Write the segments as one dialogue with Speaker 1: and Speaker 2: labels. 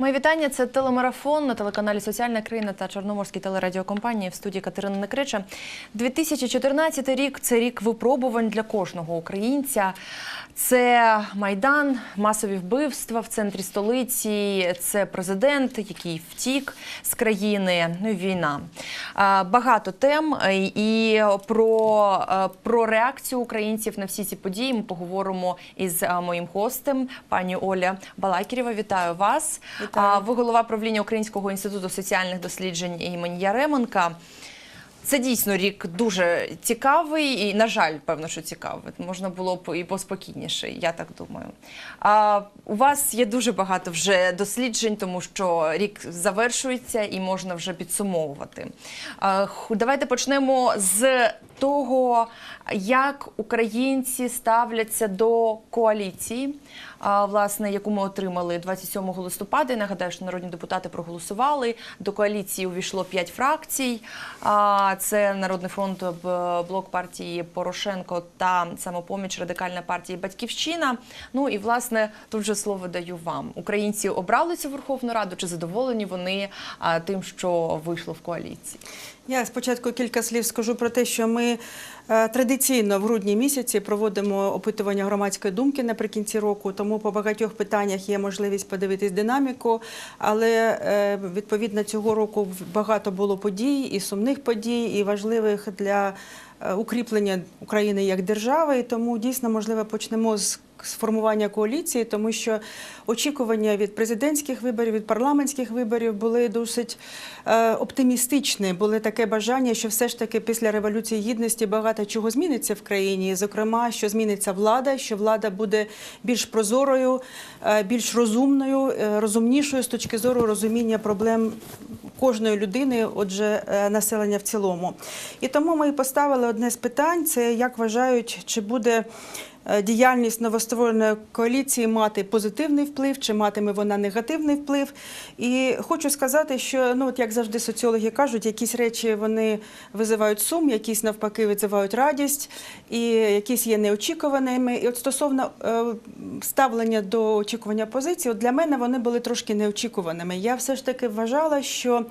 Speaker 1: Мої вітання. Це телемарафон на телеканалі Соціальна країна та Чорноморській телерадіокомпанії в студії Катерина Некрича. 2014 рік це рік випробувань для кожного українця. Це майдан, масові вбивства в центрі столиці. Це президент, який втік з країни. Ну і війна. Багато тем і про, про реакцію українців на всі ці події. Ми поговоримо із моїм гостем, пані Оля Балакірєва. Вітаю вас.
Speaker 2: Вітаю.
Speaker 1: Ви голова правління Українського інституту соціальних досліджень імені Яременка. Це дійсно рік дуже цікавий і, на жаль, певно, що цікавий. Можна було б і поспокійніше, я так думаю. А, у вас є дуже багато вже досліджень, тому що рік завершується і можна вже підсумовувати. А, давайте почнемо з того, як українці ставляться до коаліції, власне, яку ми отримали 27 листопада. Я нагадаю, що народні депутати проголосували. До коаліції увійшло 5 фракцій. Це Народний фронт, блок партії Порошенко та самопоміч Радикальна партія Батьківщина. Ну і власне тут вже слово даю вам. Українці обрали цю Верховну Раду чи задоволені вони тим, що вийшло в коаліції?
Speaker 2: Я спочатку кілька слів скажу про те, що ми традиційно в грудні місяці проводимо опитування громадської думки наприкінці року, тому по багатьох питаннях є можливість подивитись динаміку. Але е, відповідно цього року багато було подій і сумних подій, і важливих для е, укріплення України як держави. І тому дійсно можливо почнемо з з формування коаліції, тому що очікування від президентських виборів, від парламентських виборів були досить е, оптимістичні. Були таке бажання, що все ж таки після революції гідності багато чого зміниться в країні. Зокрема, що зміниться влада, що влада буде більш прозорою, е, більш розумною, е, розумнішою з точки зору розуміння проблем кожної людини, отже, е, населення в цілому. І тому ми поставили одне з питань: це як вважають, чи буде. Е, Діяльність новоствореної коаліції мати позитивний вплив, чи матиме вона негативний вплив. І хочу сказати, що ну от як завжди соціологи кажуть, якісь речі вони визивають сум, якісь навпаки визивають радість, і якісь є неочікуваними. І от стосовно е, ставлення до очікування позиції, от для мене вони були трошки неочікуваними. Я все ж таки вважала, що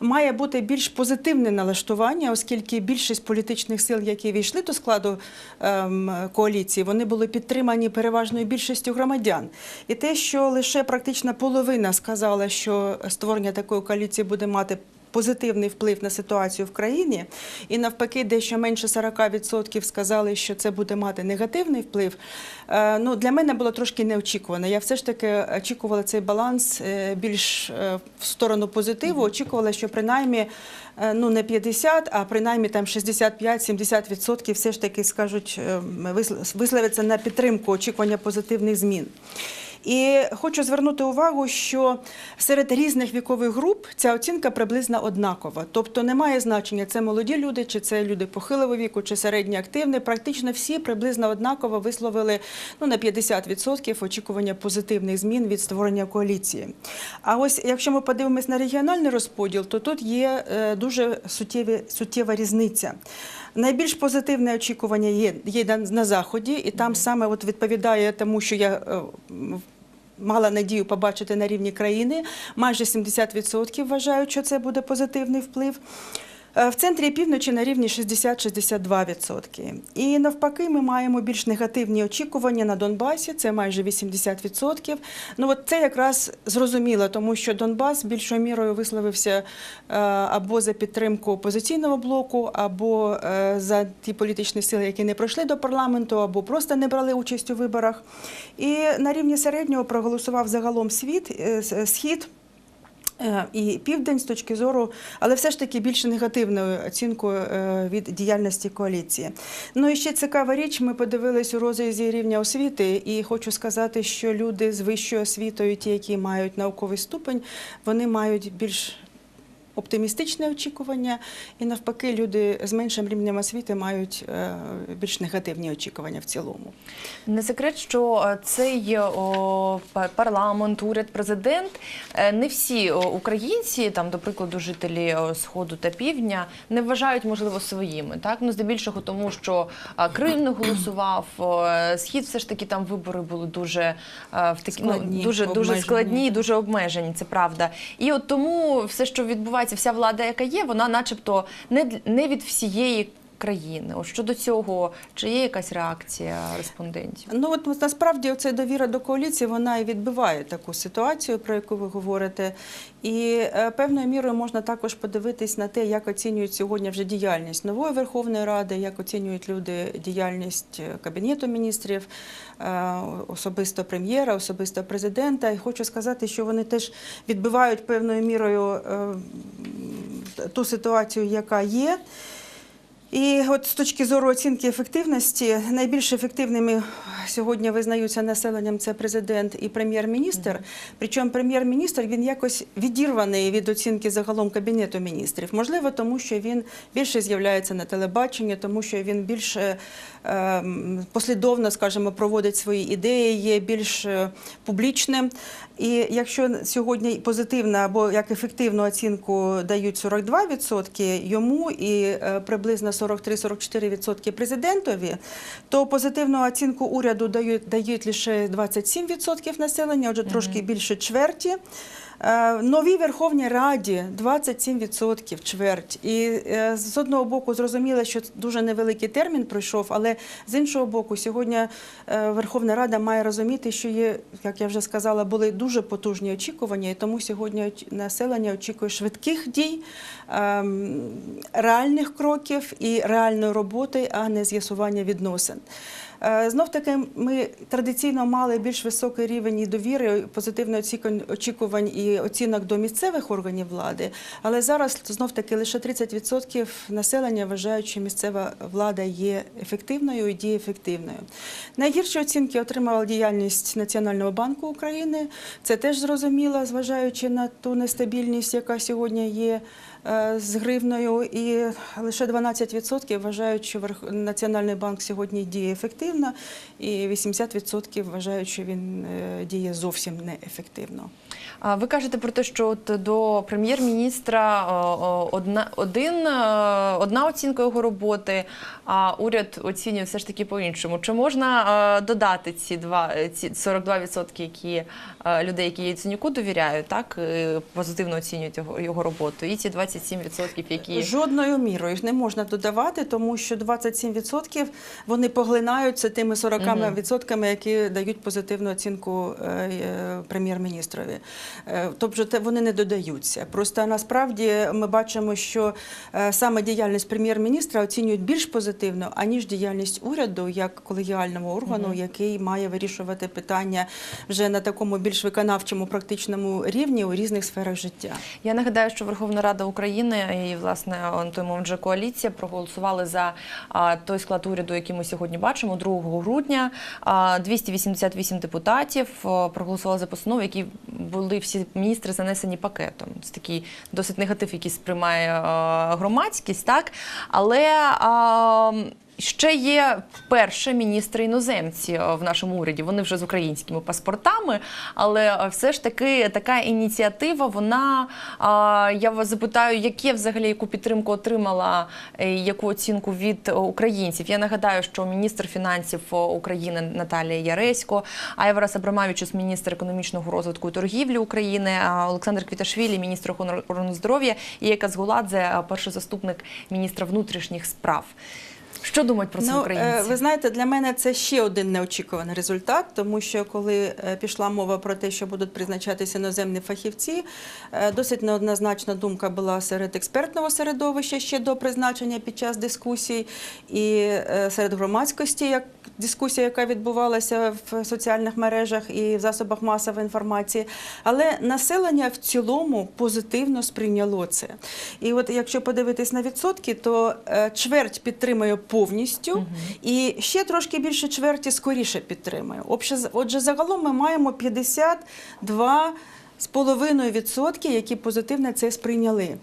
Speaker 2: має бути більш позитивне налаштування, оскільки більшість політичних сил, які війшли до складу ем, коаліції, вони були підтримані переважною більшістю громадян. І те, що лише практично половина сказала, що створення такої коаліції буде мати. Позитивний вплив на ситуацію в країні, і навпаки, дещо менше 40% сказали, що це буде мати негативний вплив. Е, Ну для мене було трошки неочікувано. Я все ж таки очікувала цей баланс е, більш е, в сторону позитиву. Очікувала, що принаймні ну не 50, а принаймні там 65-70% все ж таки скажуть е, висловляться на підтримку очікування позитивних змін. І хочу звернути увагу, що серед різних вікових груп ця оцінка приблизно однакова. Тобто немає значення, це молоді люди, чи це люди похилого віку, чи середньо активні. Практично всі приблизно однаково висловили ну, на 50% очікування позитивних змін від створення коаліції. А ось якщо ми подивимось на регіональний розподіл, то тут є е, дуже суттєві, суттєва різниця. Найбільш позитивне очікування є, є на, заході, і там саме от відповідає тому, що я е, мала надію побачити на рівні країни. Майже 70% вважають, що це буде позитивний вплив. Е, В центрі півночі на рівні 60-62%. І навпаки, ми маємо більш негативні очікування на Донбасі, це майже 80%. Ну от це якраз зрозуміло, тому що Донбас більшою мірою висловився е, або за підтримку опозиційного блоку, або е, за ті політичні сили, які не пройшли до парламенту, або просто не брали участь у виборах. І на рівні середнього проголосував загалом світ, схід. Е, І південь з точки зору, але все ж таки більше негативною оцінкою е, від діяльності коаліції. Ну і ще цікава річ. Ми подивились у розрізі рівня освіти, і хочу сказати, що люди з вищою освітою, ті, які мають науковий ступень, вони мають більш оптимістичне очікування, і навпаки, люди з меншим рівнем освіти мають е, більш негативні очікування в цілому.
Speaker 1: Не секрет, що е, цей о, парламент, уряд, президент, е, не всі українці, там, до прикладу, жителі Сходу та Півдня, не вважають, можливо, своїми. Так? Ну, здебільшого тому, що Крим не голосував, е, Схід все ж таки там вибори були дуже, е, в такі,
Speaker 2: Складні,
Speaker 1: ну, дуже, дуже складні дуже обмежені, це правда. І от тому все, що відбувається, вся влада, яка є, вона начебто не, не від всієї країни. От щодо цього, чи є якась реакція респондентів?
Speaker 2: Ну от насправді оця довіра до коаліції вона і відбиває таку ситуацію, про яку ви говорите. І е, певною мірою можна також подивитись на те, як оцінюють сьогодні вже діяльність нової Верховної Ради, як оцінюють люди діяльність е, Кабінету міністрів, е, особисто прем'єра, особисто президента. І хочу сказати, що вони теж відбивають певною мірою ту ситуацію, яка є. І от з точки зору оцінки ефективності, найбільш ефективними сьогодні визнаються населенням це президент і прем'єр-міністр. Причому прем'єр-міністр він якось відірваний від оцінки загалом кабінету міністрів. Можливо, тому що він більше з'являється на телебаченні, тому що він більше ем, послідовно, скажімо, проводить свої ідеї, є більш е, публічним. І якщо сьогодні позитивна або як ефективну оцінку дають 42% йому і е, приблизно 43-44% президентові, то позитивну оцінку уряду дають, дають лише 27% населення, отже, трошки більше чверті. Е, Новій Верховній Раді 27% чверть. І е, з одного боку зрозуміло, що дуже невеликий термін пройшов, але з іншого боку, сьогодні е, Верховна Рада має розуміти, що є, як я вже сказала, були дуже потужні очікування, і тому сьогодні населення очікує швидких дій, ем, реальних кроків і реальної роботи, а не з'ясування відносин. Е, Знов таки, ми традиційно мали більш високий рівень і довіри, оцікувань- очікувань і оцінок до місцевих органів влади. Але зараз знов таки лише 30% населення вважають, що місцева влада є ефективною і діє ефективною. Найгірші оцінки отримала діяльність Національного банку України. Це теж зрозуміло, зважаючи на ту нестабільність, яка сьогодні є з гривною, і лише 12% вважають, що Національний банк сьогодні діє ефективно, і 80% вважають, що він е, діє зовсім неефективно.
Speaker 1: Ви кажете про те, що от до прем'єр-міністра одна один е, одна оцінка його роботи, а уряд оцінює все ж таки по-іншому. Чи можна е, додати ці два ці 42%, які е, людей, які Яценюку довіряють, так позитивно оцінюють його, його роботу, і ці 27%, які
Speaker 2: Жодною мірою їх не можна додавати, тому що 27% вони поглинаються тими 40%, які дають позитивну оцінку прем'єр-міністрові. Е, Тобто вони не додаються. Просто насправді ми бачимо, що е, саме діяльність прем'єр-міністра оцінюють більш позитивно, аніж діяльність уряду як колегіального органу, який має вирішувати питання вже на такому більш виконавчому практичному рівні у різних сферах життя.
Speaker 1: Я нагадаю, що Верховна Рада України і власне той коаліція проголосували за той склад уряду, який ми сьогодні бачимо, 2 грудня. А, 288 депутатів проголосували за постанову, які були всі міністри занесені пакетом. Це такий досить негатив, який сприймає громадськість, так але. Ще є перше міністри іноземці е, в нашому уряді. Вони вже з українськими паспортами, але е, все ж таки така ініціатива. Вона я вас запитаю, яке взагалі яку підтримку отримала, е, яку оцінку від українців. Я нагадаю, що міністр фінансів України Наталія Яресько, Айварас Абрамавічус, міністр економічного розвитку і торгівлі України, Олександр Квіташвілі, міністр охорони здоров'я, і Ека Згуладзе, перший заступник міністра внутрішніх справ. Що думають про це
Speaker 2: Ну, е,
Speaker 1: українці?
Speaker 2: Ви знаєте, для мене це ще один неочікуваний результат, тому що коли е, пішла мова про те, що будуть призначатися іноземні фахівці, е, досить неоднозначна думка була серед експертного середовища ще до призначення під час дискусій, і серед громадськості, як дискусія, яка відбувалася в соціальних мережах і в засобах масової інформації. Але населення в цілому позитивно сприйняло це. І от якщо подивитись на відсотки, то чверть підтримує повністю, і ще трошки більше чверті скоріше підтримує. Обще- Отже, загалом ми маємо 52 з половиною відсотки, які позитивно це сприйняли.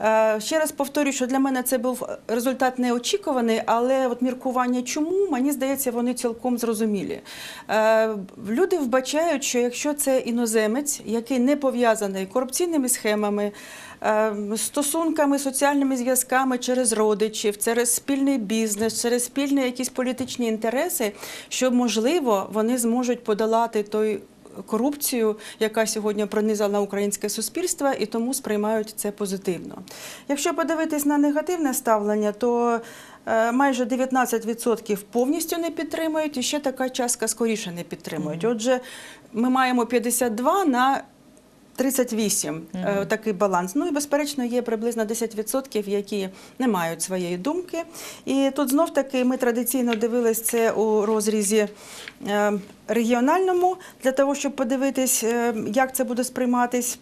Speaker 2: Е, Ще раз повторюю, що для мене це був результат неочікуваний, але от міркування чому, мені здається, вони цілком зрозумілі. Е, Люди вбачають, що якщо це іноземець, який не пов'язаний корупційними схемами, е, стосунками, соціальними зв'язками через родичів, через спільний бізнес, через спільні якісь політичні інтереси, що можливо вони зможуть подолати той. Корупцію, яка сьогодні пронизала українське суспільство, і тому сприймають це позитивно. Якщо подивитись на негативне ставлення, то е, майже 19% повністю не підтримують, і ще така частка скоріше не підтримують. Отже, ми маємо 52 на 38 е, такий баланс. Ну і безперечно є приблизно 10%, які не мають своєї думки. І тут знов таки ми традиційно дивились це у розрізі е, регіональному для того, щоб подивитись, е, як це буде сприйматись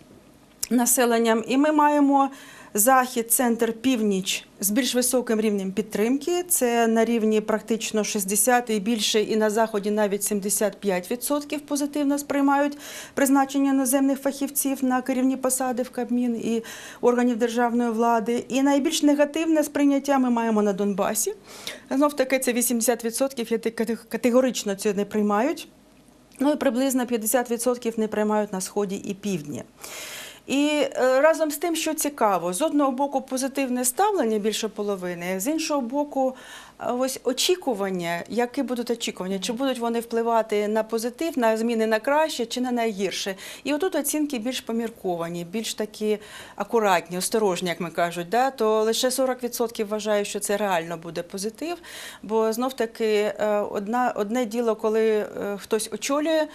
Speaker 2: населенням. І ми маємо захід, центр, північ з більш високим рівнем підтримки. Це на рівні практично 60 і більше, і на заході навіть 75% позитивно сприймають призначення іноземних фахівців на керівні посади в Кабмін і органів державної влади. І найбільш негативне сприйняття ми маємо на Донбасі. Знов таки це 80%, які категорично це не приймають. Ну і приблизно 50% не приймають на сході і півдні. І е, разом з тим, що цікаво, з одного боку позитивне ставлення більше половини, з іншого боку, е, ось очікування, які будуть очікування, чи будуть вони впливати на позитив, на зміни на краще чи на найгірше. І отут оцінки більш помірковані, більш такі акуратні, осторожні, як ми кажуть. Да? То лише 40% вважають, що це реально буде позитив. Бо знов таки е, одна, одне діло, коли хтось очолює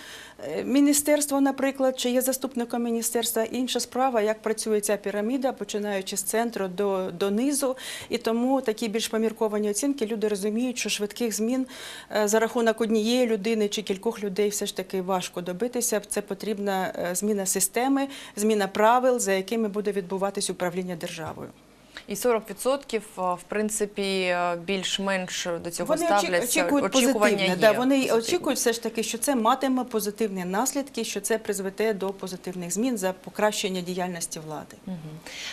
Speaker 2: міністерство, наприклад, чи є заступником міністерства, інша справа, як працює ця піраміда, починаючи з центру до, до низу. І тому такі більш помірковані оцінки люди розуміють, що швидких змін е, за рахунок однієї людини чи кількох людей все ж таки важко добитися. Це потрібна е, зміна системи, зміна правил, за якими буде відбуватись управління державою.
Speaker 1: І 40% в принципі е, більш-менш до цього
Speaker 2: Вони
Speaker 1: ставляться.
Speaker 2: очікують
Speaker 1: Очікування
Speaker 2: позитивне.
Speaker 1: є.
Speaker 2: Да, вони
Speaker 1: позитивні.
Speaker 2: очікують все ж таки, що це матиме позитивні наслідки, що це призведе до позитивних змін за покращення діяльності влади.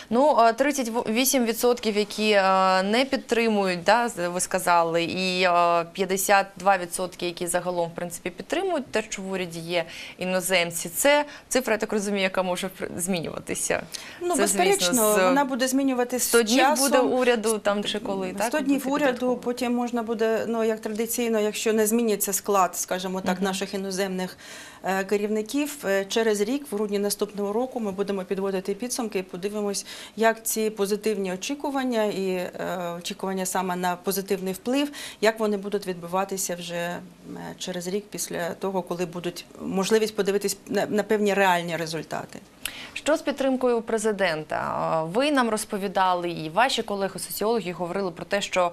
Speaker 1: Ну, е, 38%, які е, не підтримують, да, ви сказали, і е, 52%, які загалом в принципі підтримують те, що в уряді є іноземці. Це цифра, я так розумію, яка може змінюватися.
Speaker 2: Ну,
Speaker 1: Це,
Speaker 2: безперечно,
Speaker 1: звісно, з
Speaker 2: вона буде змінюватися
Speaker 1: 100 днів
Speaker 2: часом.
Speaker 1: буде уряду там чи коли, так?
Speaker 2: 100 днів уряду, потім можна буде, ну як традиційно, якщо не зміниться склад, скажімо так, наших іноземних е, керівників, е, через рік, в грудні наступного року, ми будемо підводити підсумки і подивимось, як ці позитивні очікування і е, очікування саме на позитивний вплив, як вони будуть відбуватися вже е, через рік після того, коли будуть можливість подивитись на, на певні реальні результати.
Speaker 1: Що з підтримкою президента? Ви нам розповідали, і ваші колеги-соціологи говорили про те, що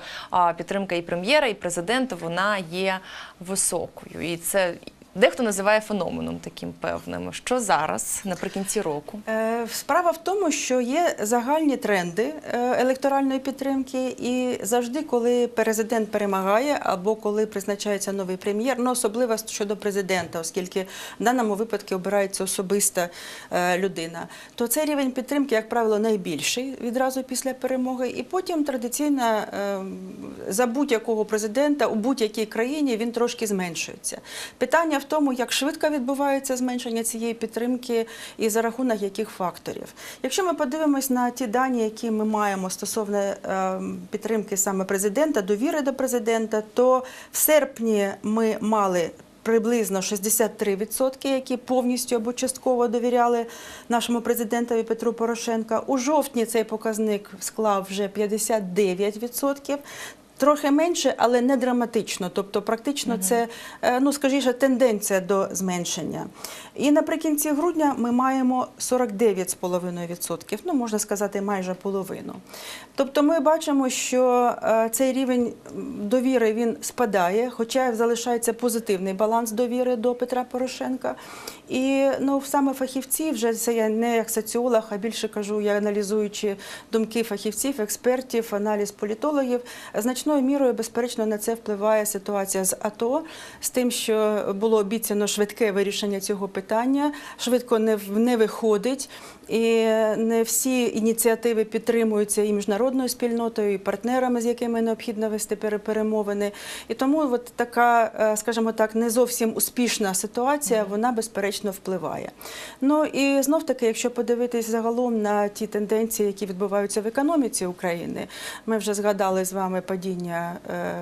Speaker 1: підтримка і прем'єра, і президента вона є високою. І це дехто називає феноменом таким певним. Що зараз, наприкінці року?
Speaker 2: Е, Справа в тому, що є загальні тренди е, електоральної підтримки, і завжди, коли президент перемагає або коли призначається новий прем'єр, ну особливо щодо президента, оскільки в даному випадку обирається особиста е, людина, то цей рівень підтримки, як правило, найбільший відразу після перемоги. І потім традиційно за будь-якого президента у будь-якій країні він трошки зменшується. Питання в тому, як швидко відбувається зменшення цієї підтримки і за рахунок яких факторів. Якщо ми подивимось на ті дані, які ми маємо стосовно е, підтримки саме президента, довіри до президента, то в серпні ми мали. Приблизно 63%, які повністю або частково довіряли нашому президентові Петру Порошенка. У жовтні цей показник склав вже 59%. Трохи менше, але не драматично. Тобто, практично це, е, ну скажіше, тенденція до зменшення. І наприкінці грудня ми маємо 49,5%, ну можна сказати, майже половину. Тобто, ми бачимо, що е, цей рівень довіри він спадає, хоча залишається позитивний баланс довіри до Петра Порошенка. І ну, саме фахівці, вже це я не як соціолог, а більше кажу, я аналізуючи думки фахівців, експертів, аналіз політологів, значною мірою, безперечно, на це впливає ситуація з АТО, з тим, що було обіцяно швидке вирішення цього питання, швидко не, не виходить. І не всі ініціативи підтримуються і міжнародною спільнотою, і партнерами, з якими необхідно вести перемовини. І тому от така, е, скажімо так, не зовсім успішна ситуація, вона безперечно впливає. Ну і знов таки, якщо подивитись загалом на ті тенденції, які відбуваються в економіці України, ми вже згадали з вами падіння е,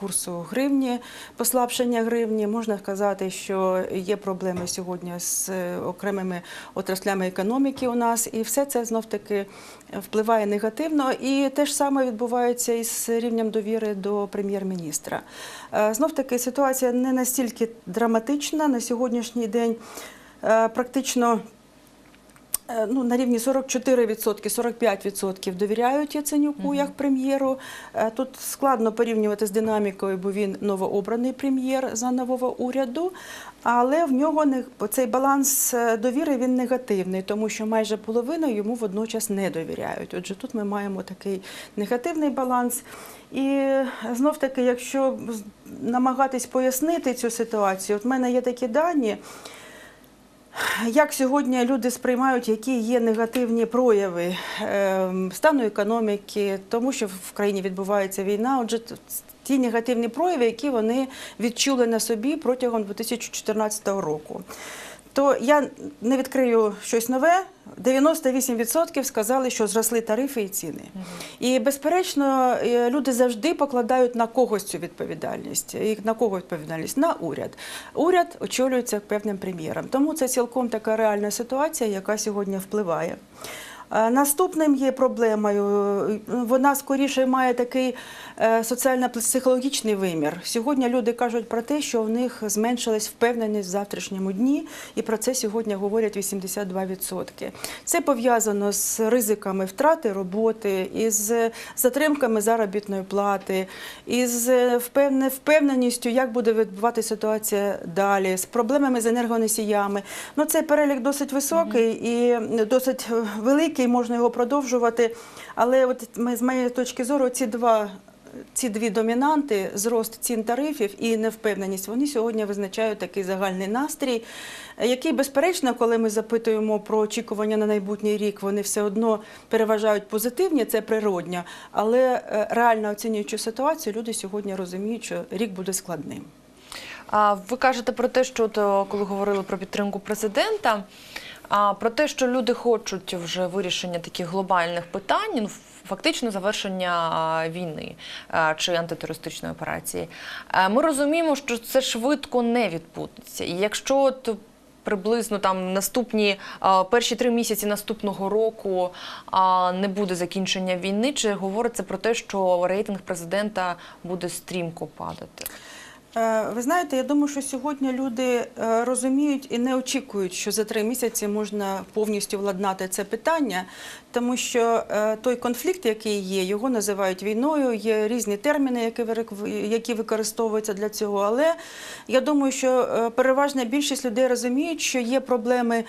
Speaker 2: курсу гривні, послабшення гривні. Можна сказати, що є проблеми сьогодні з е, окремими отраслями економіки у нас, і все це знов таки впливає негативно. І те ж саме відбувається із рівнем довіри до прем'єр-міністра. Е, Знов таки ситуація не настільки драматична на сьогоднішній день. Е, Практично Е, ну, на рівні 44%, 45% довіряють Яценюку як прем'єру. Е, Тут складно порівнювати з динамікою, бо він новообраний прем'єр за нового уряду. Але в нього не цей баланс довіри він негативний, тому що майже половина йому водночас не довіряють. Отже, тут ми маємо такий негативний баланс. І знов таки, якщо намагатись пояснити цю ситуацію, от в мене є такі дані. Як сьогодні люди сприймають, які є негативні прояви е, стану економіки, тому що в країні відбувається війна? Отже, ті негативні прояви, які вони відчули на собі протягом 2014 року. То я не відкрию щось нове. 98% сказали, що зросли тарифи і ціни. І безперечно, е, люди завжди покладають на когось цю відповідальність. І на кого відповідальність? На уряд. Уряд очолюється певним прем'єром. Тому це цілком така реальна ситуація, яка сьогодні впливає. Е, Наступним є проблемою, е, вона скоріше має такий е, соціально-психологічний вимір. Сьогодні люди кажуть про те, що в них зменшилась впевненість в завтрашньому дні, і про це сьогодні говорять 82%. Це пов'язано з ризиками втрати роботи, із затримками заробітної плати, із впевненістю, як буде відбувати ситуація далі, з проблемами з енергоносіями. Ну, цей перелік досить високий і досить е, великий, можна його продовжувати. Але от ми, з моєї точки зору, ці два. Ці дві домінанти зрост цін тарифів і невпевненість. Вони сьогодні визначають такий загальний настрій, е, який, безперечно, коли ми запитуємо про очікування на майбутній рік, вони все одно переважають позитивні, це природньо. Але е, реально оцінюючи ситуацію, люди сьогодні розуміють, що рік буде складним.
Speaker 1: А ви кажете про те, що от, коли говорили про підтримку президента, а про те, що люди хочуть вже вирішення таких глобальних питань, ну фактично завершення війни чи антитерористичної операції. Е, Ми розуміємо, що це швидко не відбудеться. І якщо от Приблизно там наступні перші три місяці наступного року не буде закінчення війни, чи говориться про те, що рейтинг президента буде стрімко падати?
Speaker 2: Е, Ви знаєте, я думаю, що сьогодні люди е, розуміють і не очікують, що за три місяці можна повністю владнати це питання, тому що е, той конфлікт, який є, його називають війною. Є різні терміни, які використовуються для цього. Але я думаю, що переважна більшість людей розуміють, що є проблеми.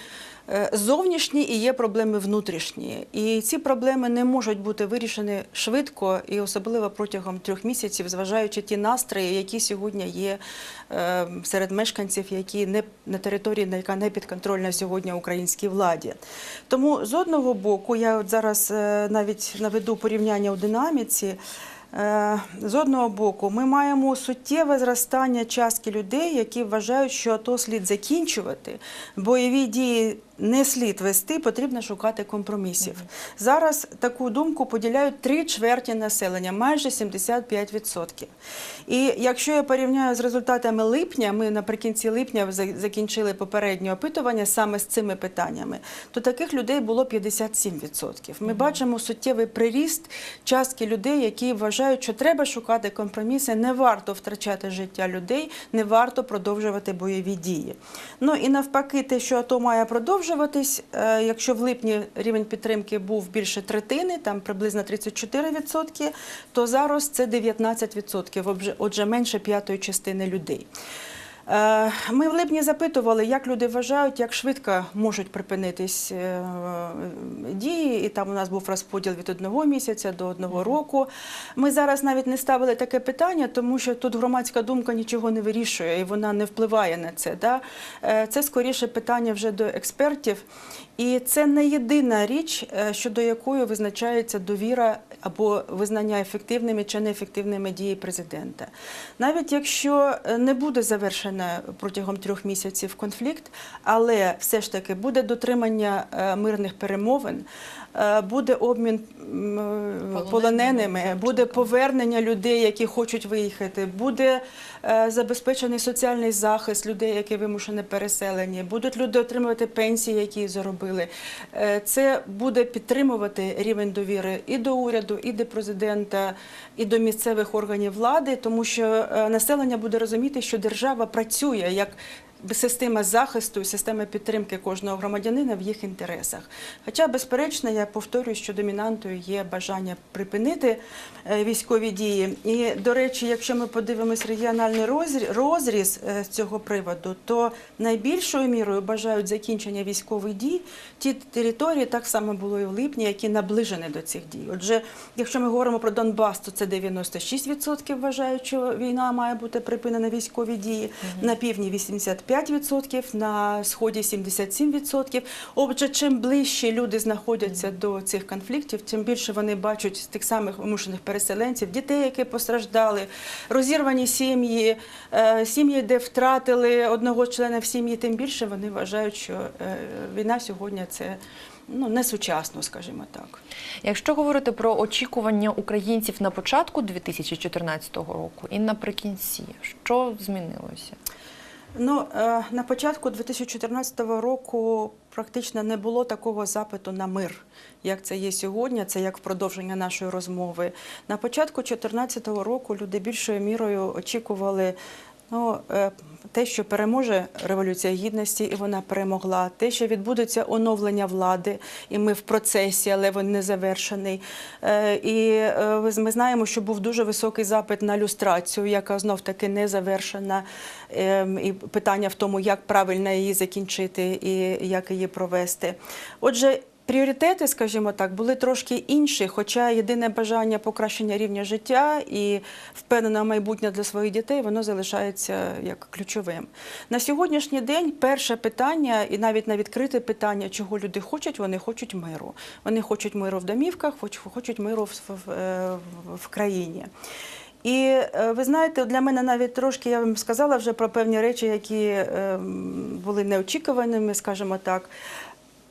Speaker 2: Е, Зовнішні і є проблеми внутрішні, і ці проблеми не можуть бути вирішені швидко і особливо протягом трьох місяців, зважаючи ті настрої, які сьогодні є е, серед мешканців, які не на території, на яка не підконтрольна сьогодні українській владі. Тому з одного боку, я от зараз е, навіть наведу порівняння у динаміці. З одного боку, ми маємо суттєве зростання частки людей, які вважають, що АТО слід закінчувати, бойові дії не слід вести, потрібно шукати компромісів. Зараз таку думку поділяють три чверті населення, майже 75%. І якщо я порівняю з результатами липня, ми наприкінці липня закінчили попереднє опитування саме з цими питаннями, то таких людей було 57%. Ми бачимо суттєвий приріст частки людей, які вважають, що треба шукати компроміси, не варто втрачати життя людей, не варто продовжувати бойові дії. Ну і навпаки, те, що АТО має продовжуватись, е, якщо в липні рівень підтримки був більше третини, там приблизно 34%, то зараз це 19%, отже- отже менше п'ятої частини людей. Е, Ми в липні запитували, як люди вважають, як швидко можуть припинитись е, дії. І там у нас був розподіл від одного місяця до одного року. Ми зараз навіть не ставили таке питання, тому що тут громадська думка нічого не вирішує і вона не впливає на це. Да? Е, Це скоріше питання вже до експертів. І це не єдина річ, щодо якої визначається довіра або визнання ефективними чи неефективними дії президента. Навіть якщо не буде завершено протягом трьох місяців конфлікт, але все ж таки буде дотримання е, мирних перемовин, буде обмін е, полоненими, буде повернення людей, які хочуть виїхати, буде е, забезпечений соціальний захист людей, які вимушені переселені, будуть люди отримувати пенсії, які заробили. Е, Це буде підтримувати рівень довіри і до уряду, і до президента, і до місцевих органів влади, тому що е, населення буде розуміти, що держава працює як система захисту і система підтримки кожного громадянина в їх інтересах. Хоча, безперечно, я повторюю, що домінантою є бажання припинити е, військові дії. І, до речі, якщо ми подивимось регіональний розріз, е, з цього приводу, то найбільшою мірою бажають закінчення військових дій ті території, так само було і в липні, які наближені до цих дій. Отже, якщо ми говоримо про Донбас, то це 96% вважають, що війна має бути припинена військові дії. На півдні 85%, на сході 77%. Отже, чим ближче люди знаходяться до цих конфліктів, тим більше вони бачать тих самих вимушених переселенців, дітей, які постраждали, розірвані сім'ї, е, сім'ї, де втратили одного члена в сім'ї, тим більше вони вважають, що е, війна сьогодні це ну, несучасно, скажімо так.
Speaker 1: Якщо говорити про очікування українців на початку 2014 року і наприкінці, що змінилося?
Speaker 2: Ну, е, на початку 2014 року практично не було такого запиту на мир, як це є сьогодні. Це як продовження нашої розмови. На початку 2014 року люди більшою мірою очікували. Ну, е, те, що переможе революція гідності, і вона перемогла, те, що відбудеться оновлення влади, і ми в процесі, але він не завершений. Е, І е, ми знаємо, що був дуже високий запит на люстрацію, яка знов таки не завершена. Ем, І питання в тому, як правильно її закінчити і як її провести. Отже. Пріоритети, скажімо так, були трошки інші, хоча єдине бажання покращення рівня життя і впевнене майбутнє для своїх дітей, воно залишається як ключовим. На сьогоднішній день перше питання, і навіть на відкрите питання, чого люди хочуть, вони хочуть миру. Вони хочуть миру в домівках, хочуть миру в, в, е, в країні. І е, ви знаєте, для мене навіть трошки я вам сказала вже про певні речі, які ем, були неочікуваними, скажімо так.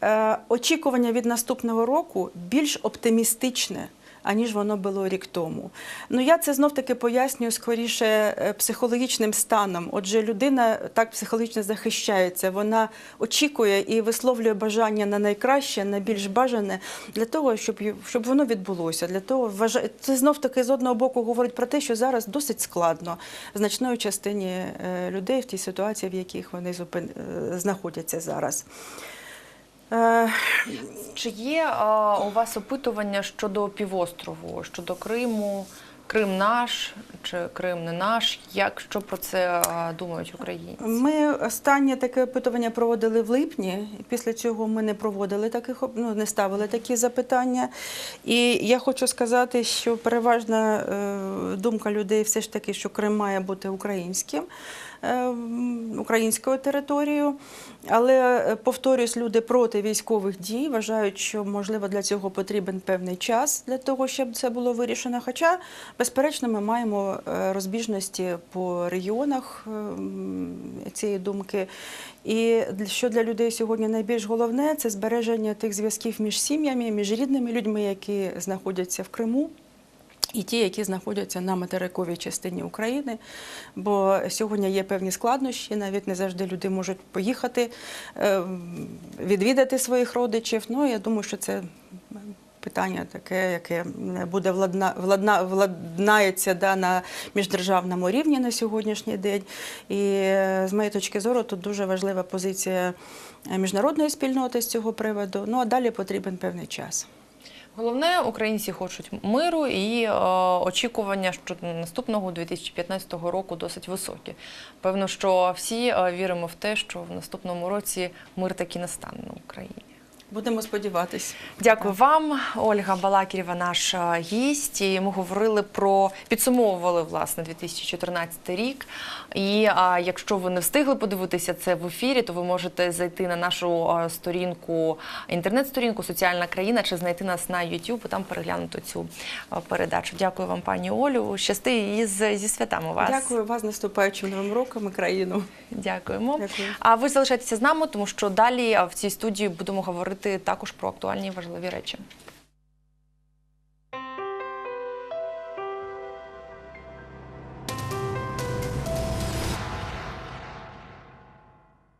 Speaker 2: Е, Очікування від наступного року більш оптимістичне. Аніж воно було рік тому. Ну я це знов таки пояснюю скоріше е, психологічним станом. Отже, людина так психологічно захищається, вона очікує і висловлює бажання на найкраще, на більш бажане для того, щоб щоб воно відбулося. Для того це знов таки з одного боку говорить про те, що зараз досить складно значної частині е, людей в тій ситуації, в яких вони знаходяться зараз. Е,
Speaker 1: Чи є у вас опитування щодо півострову, щодо Криму? Крим наш чи Крим не наш? Як що про це думають українці?
Speaker 2: Ми останнє таке опитування проводили в липні. Після цього ми не проводили таких ну, не ставили такі запитання. І я хочу сказати, що переважна е, думка людей все ж таки, що Крим має бути українським. Е, Українською територією, але е, повторюсь, люди проти військових дій вважають, що можливо для цього потрібен певний час для того, щоб це було вирішено. Хоча, безперечно, ми маємо е, розбіжності по регіонах цієї думки. І що для людей сьогодні найбільш головне це збереження тих зв'язків між сім'ями, між рідними людьми, які знаходяться в Криму. І ті, які знаходяться на материковій частині України, бо сьогодні є певні складнощі, навіть не завжди люди можуть поїхати, е, відвідати своїх родичів. Ну, я думаю, що це питання таке, яке буде владна, владна, владнається да, на міждержавному рівні на сьогоднішній день. І е, з моєї точки зору тут дуже важлива позиція міжнародної спільноти з цього приводу. Ну а далі потрібен певний час.
Speaker 1: Головне, українці хочуть миру і е, очікування, що наступного 2015 року досить високі. Певно, що всі е, віримо в те, що в наступному році мир таки настане на Україні.
Speaker 2: Будемо сподіватись.
Speaker 1: Дякую вам, Ольга Балакірєва, наш е, гість. І ми говорили про підсумовували власне 2014 рік. І а, якщо ви не встигли подивитися це в ефірі, то ви можете зайти на нашу е, сторінку, інтернет-сторінку Соціальна країна чи знайти нас на YouTube і там переглянути цю е, передачу. Дякую вам, пані Олю. Щасти із зі святами вас.
Speaker 2: Дякую вас наступаючим новим роком і країну.
Speaker 1: Дякуємо.
Speaker 2: Дякую.
Speaker 1: А ви залишайтеся з нами, тому що далі в цій студії будемо говорити також про актуальні і важливі речі.